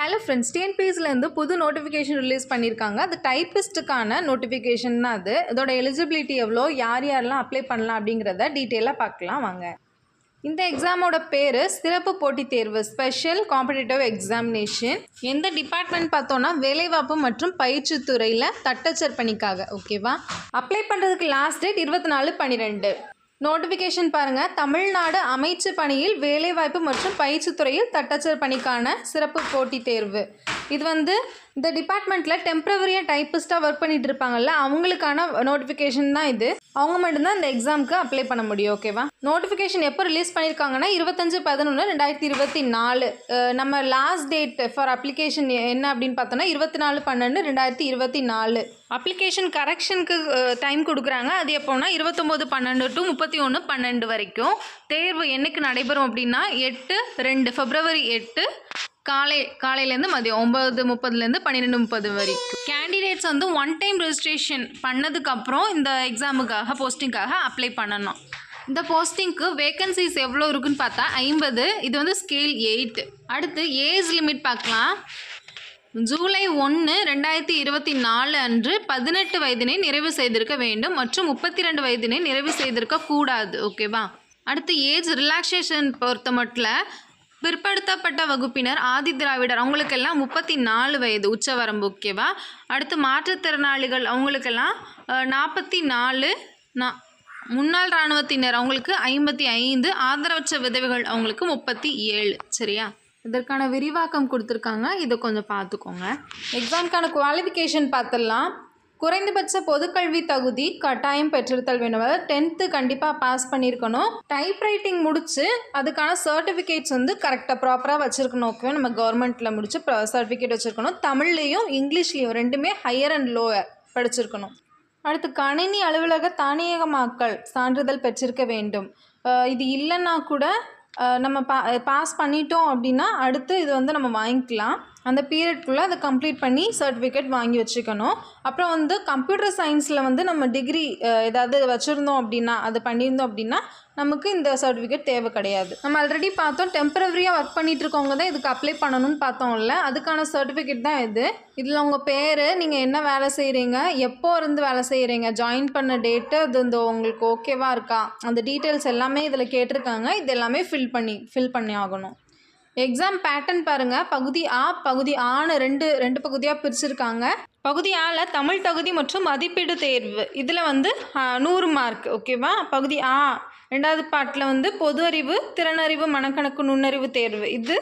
Hello friends டிஎன்பிஎஸ்லேருந்து புது notification release பண்ணியிருக்காங்க அது டைப்பிஸ்ட்டுக்கான நோட்டிஃபிகேஷன் தான் அது. இதோட எலிஜிபிலிட்டி எவ்வளோ யார் யாரெல்லாம் அப்ளை பண்ணலாம் அப்படிங்கிறத டீட்டெயிலாக பார்க்கலாம் வாங்க. இந்த எக்ஸாமோட பேர் சிறப்பு போட்டித் தேர்வு ஸ்பெஷல் காம்படிட்டிவ் எக்ஸாமினேஷன் எந்த டிபார்ட்மெண்ட் பார்த்தோன்னா வேலைவாய்ப்பு மற்றும் பயிற்சி துறையில் தட்டச்சர் பணிக்காக ஓகேவா அப்ளை பண்ணுறதுக்கு லாஸ்ட் டேட் இருபத்தி நாலு பன்னிரெண்டு. நோட்டிஃபிகேஷன் பாருங்கள் தமிழ்நாடு அமைச்சு பணியில் வேலைவாய்ப்பு மற்றும் பயிற்சித்துறையில் தட்டச்சர் பணிக்கான சிறப்பு போட்டித் தேர்வு. இது வந்து இந்த டிபார்ட்மெண்ட்டில் டெம்பரவரியாக டைப்பிஸ்ட்டாக ஒர்க் பண்ணிட்டு இருப்பாங்கல்ல அவங்களுக்கான நோட்டிஃபிகேஷன் தான் இது. அவங்க மட்டும்தான் இந்த எக்ஸாமுக்கு அப்ளை பண்ண முடியும் ஓகேவா நோட்டிஃபிகேஷன் எப்போ ரிலீஸ் பண்ணியிருக்காங்கன்னா இருபத்தஞ்சு பதினொன்று ரெண்டாயிரத்தி இருபத்தி நாலு நம்ம லாஸ்ட் டேட் ஃபார் அப்ளிகேஷன் என்ன அப்படின்னு பார்த்தோன்னா இருபத்தி நாலு பன்னெண்டு ரெண்டாயிரத்தி இருபத்தி நாலு அப்ளிகேஷன் கரெக்ஷனுக்கு டைம் கொடுக்குறாங்க. அது எப்போனா இருபத்தொம்போது பன்னெண்டு டு முப்பத்தி ஒன்று பன்னெண்டு வரைக்கும். தேர்வு என்னைக்கு நடைபெறும் அப்படின்னா எட்டு ரெண்டு ஃபெப்ரவரி எட்டு காலை காலையிலேருந்து மதியம் ஒம்பது முப்பதுலேருந்து பன்னிரெண்டு முப்பது வரைக்கும் கேண்டிடேட்ஸ் வந்து ஒன் டைம் ரெஜிஸ்ட்ரேஷன் பண்ணதுக்கப்புறம் இந்த எக்ஸாமுக்காக போஸ்டிங்காக அப்ளை பண்ணணும். இந்த போஸ்டிங்க்கு வேகன்சிஸ் எவ்வளோ இருக்குன்னு பார்த்தா ஐம்பது இது வந்து ஸ்கேல் எயிட் அடுத்து ஏஜ் லிமிட் பார்க்கலாம். ஜூலை ஒன்று ரெண்டாயிரத்தி இருபத்தி நாலு அன்று பதினெட்டு வயதினை நிறைவு செய்திருக்க வேண்டும் மற்றும் முப்பத்தி ரெண்டு வயதினை நிறைவு செய்திருக்க கூடாது ஓகேவா அடுத்து ஏஜ் ரிலாக்ஸேஷன் பொறுத்த மட்டும் பிற்படுத்தப்பட்ட வகுப்பினர் ஆதி திராவிடர். அவங்களுக்கெல்லாம் முப்பத்தி நாலு வயது உச்சவரம்பு ஓகேவா? அடுத்து மாற்றுத்திறனாளிகள் அவங்களுக்கெல்லாம் நாற்பத்தி நாலு நா முன்னாள் இராணுவத்தினர் அவங்களுக்கு ஐம்பத்தி ஐந்து ஆதரவற்ற விதவைகள் அவங்களுக்கு முப்பத்தி ஏழு சரியா? இதற்கான விரிவாக்கம் கொடுத்துருக்காங்க. இதை கொஞ்சம் பார்த்துக்கோங்க. எக்ஸாம்க்கான குவாலிஃபிகேஷன் பார்த்துடலாம். குறைந்தபட்ச பொதுக்கல்வி தகுதி கட்டாயம் பெற்றிருத்தல் வேணும் அதாவது டென்த்து கண்டிப்பாக பாஸ் பண்ணியிருக்கணும். டைப் ரைட்டிங் அதுக்கான சர்டிஃபிகேட்ஸ் வந்து கரெக்டாக ப்ராப்பராக வச்சுருக்கணும் ஓகே நம்ம கவர்மெண்ட்டில் முடிச்சு சர்டிஃபிகேட் வச்சுருக்கணும். தமிழ்லேயும் இங்கிலீஷ்லேயும் ரெண்டுமே ஹையர் அண்ட் லோயர் படிச்சிருக்கணும். அடுத்து கணினி அலுவலக தானியகமாக்கல் சான்றிதழ் பெற்றிருக்க வேண்டும். இது இல்லைன்னா கூட நம்ம பா பாஸ் பண்ணிட்டோம் அப்படின்னா அடுத்து இது வந்து நம்ம வாங்கிக்கலாம். அந்த பீரியட்குள்ளே அதை கம்ப்ளீட் பண்ணி சர்டிஃபிகேட் வாங்கி வச்சுக்கணும். அப்புறம் வந்து கம்ப்யூட்டர் சயின்ஸில் வந்து நம்ம டிகிரி ஏதாவது வச்சுருந்தோம் அப்படின்னா அது பண்ணியிருந்தோம் அப்படின்னா நமக்கு இந்த சர்டிஃபிகேட் தேவை கிடையாது. நம்ம ஆல்ரெடி பார்த்தோம் டெம்பரவரியாக ஒர்க் பண்ணிட்டு இருக்கவங்க தான் இதுக்கு அப்ளை பண்ணணும்னு பார்த்தோம்ல அதுக்கான சர்டிஃபிகேட் தான் இது. இதில் உங்கள் பேர் நீங்கள் என்ன வேலை செய்கிறீங்க எப்போ இருந்து வேலை செய்கிறீங்க ஜாயின் பண்ண டேட்டு அது இந்த உங்களுக்கு ஓகேவா இருக்கா? அந்த டீட்டெயில்ஸ் எல்லாமே இதில் கேட்டிருக்காங்க இது எல்லாமே ஃபில் பண்ணி ஃபில் பண்ணி ஆகணும். எக்ஸாம் பேட்டர்ன் பாருங்கள் பகுதி ஆ பகுதி ஆன்னு ரெண்டு ரெண்டு பகுதியாக பிரிச்சிருக்காங்க. பகுதி ஆல தமிழ் தகுதி மற்றும் மதிப்பீடு தேர்வு. இதில் வந்து நூறு மார்க் ஓகேவா பகுதி ஆ ரெண்டாவது பாட்டில் வந்து பொது அறிவு திறனறிவு மனக்கணக்கு நுண்ணறிவு தேர்வு. இது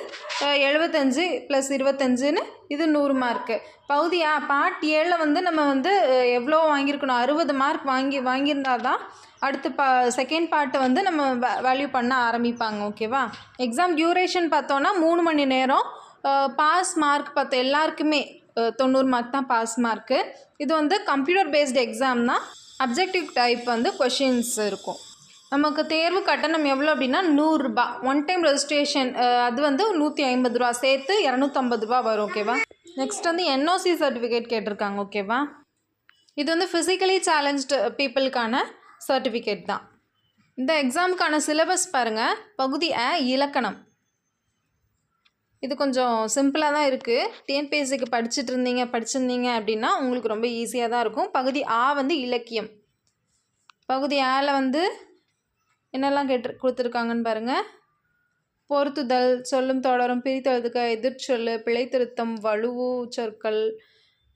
எழுபத்தஞ்சு ப்ளஸ் இருபத்தஞ்சுன்னு இது நூறு மார்க்கு பகுதியாக பார்ட் ஏழில் வந்து நம்ம வந்து எவ்வளோ வாங்கியிருக்கணும். அறுபது மார்க் வாங்கி வாங்கியிருந்தா தான் அடுத்து பா செகண்ட் பார்ட்டை வந்து நம்ம வேல்யூ பண்ண ஆரம்பிப்பாங்க. ஓகேவா எக்ஸாம் டியூரேஷன் பார்த்தோன்னா மூணு மணி நேரம். பாஸ் மார்க் பார்த்தோம். எல்லாருக்குமே தொண்ணூறு மார்க் தான் பாஸ் மார்க்கு இது வந்து கம்ப்யூட்டர் பேஸ்டு எக்ஸாம்னா அப்ஜெக்டிவ் டைப் வந்து கொஷின்ஸ் இருக்கும். நமக்கு தேர்வு கட்டணம் எவ்வளோ அப்படின்னா நூறுரூபா ஒன் டைம் ரெஜிஸ்ட்ரேஷன் அது வந்து நூற்றி ஐம்பது ரூபா. சேர்த்து இரநூத்தம்பது ரூபா வரும் ஓகேவா நெக்ஸ்ட் வந்து என்ஓசி சர்டிஃபிகேட் கேட்டிருக்காங்க ஓகேவா இது வந்து ஃபிசிக்கலி சேலஞ்சு பீப்புளுக்கான சர்டிஃபிகேட் தான். இந்த எக்ஸாமுக்கான சிலபஸ் பாருங்கள் பகுதி அ இலக்கணம். இது கொஞ்சம் சிம்பிளாக தான் இருக்குது டிஎன்பிஎஸ்சிக்கு படிச்சுட்டு இருந்தீங்க படிச்சிருந்தீங்க அப்படின்னா உங்களுக்கு ரொம்ப ஈஸியாக தான் இருக்கும். பகுதி ஆ வந்து இலக்கியம். பகுதி ஆல வந்து என்னெல்லாம் கேட்டு கொடுத்துருக்காங்கன்னு பாருங்கள் பொருத்துதல் சொல்லும் தொடரும் பிரித்தெழுதுக எதிர்ச்சொல்லு பிழைத்திருத்தம் வலுவு சொற்கள்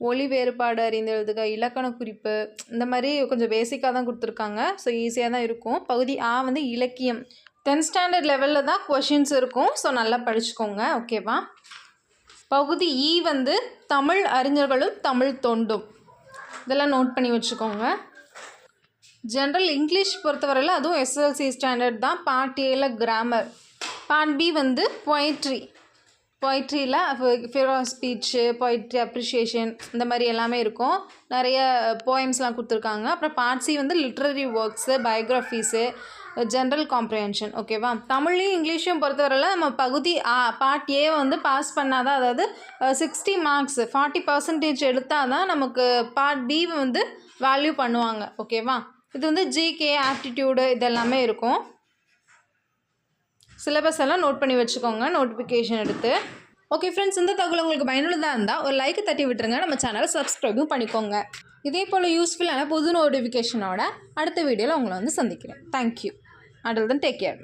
ஒளி வேறுபாடு அறிந்தெழுதுக இலக்கண குறிப்பு இந்த மாதிரி கொஞ்சம் பேசிக்காக தான் கொடுத்துருக்காங்க. ஸோ ஈஸியாக தான் இருக்கும். பகுதி ஆ வந்து இலக்கியம். டென்த் ஸ்டாண்டர்ட் லெவலில் தான் கொஷின்ஸ் இருக்கும். ஸோ நல்லா படிச்சுக்கோங்க. ஓகேவா பகுதி இ வந்து தமிழ் அறிஞர்களும் தமிழ் தொண்டும். இதெல்லாம் நோட் பண்ணி வச்சுக்கோங்க. ஜென்ரல் இங்கிலீஷ் பொறுத்தவரையில் அதுவும் எஸ்எல்சி ஸ்டாண்டர்ட் தான். பார்ட் ஏல கிராமர் பார்ட் பி வந்து poetry பொயிட்ரியில் fear of speech poetry appreciation இந்த மாதிரி எல்லாமே இருக்கும். நிறைய போயம்ஸ்லாம் கொடுத்துருக்காங்க. அப்புறம் பார்ட் சி வந்து literary works biographies general comprehension ஓகேவா தமிழ்லையும் இங்கிலீஷையும் பொறுத்தவரையில் நம்ம பகுதி ஆ பார்ட் ஏ வந்து பாஸ் பண்ணாதான் அதாவது சிக்ஸ்டி மார்க்ஸ் ஃபார்ட்டி பர்சன்டேஜ் எடுத்தால் தான் நமக்கு பார்ட் பி வந்து வேல்யூ பண்ணுவாங்க. ஓகேவா இது வந்து ஜிகே ஆப்டிடியூடு இதெல்லாமே இருக்கும். சிலபஸ் எல்லாம் நோட் பண்ணி வச்சுக்கோங்க நோட்டிஃபிகேஷன் எடுத்து. ஓகே ஃப்ரெண்ட்ஸ் இந்த தகவல் உங்களுக்கு பயனுள்ளதாக இருந்தால் ஒரு லைக் தட்டி விட்டுருங்க. நம்ம சேனலை சப்ஸ்கிரைபும் பண்ணிக்கோங்க. இதே போல் யூஸ்ஃபுல்லான புது நோட்டிஃபிகேஷனோட அடுத்த வீடியோவில் உங்களை வந்து சந்திக்கிறேன். Thank you until then take care